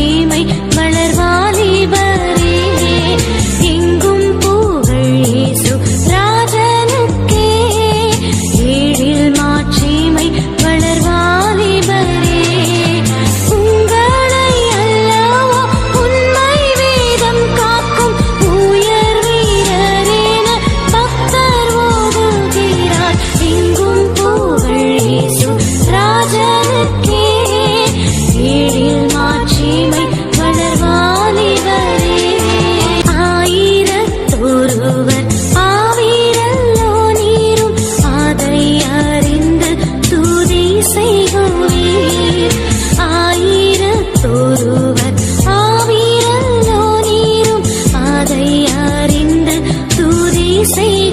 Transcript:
தீமை செய்ய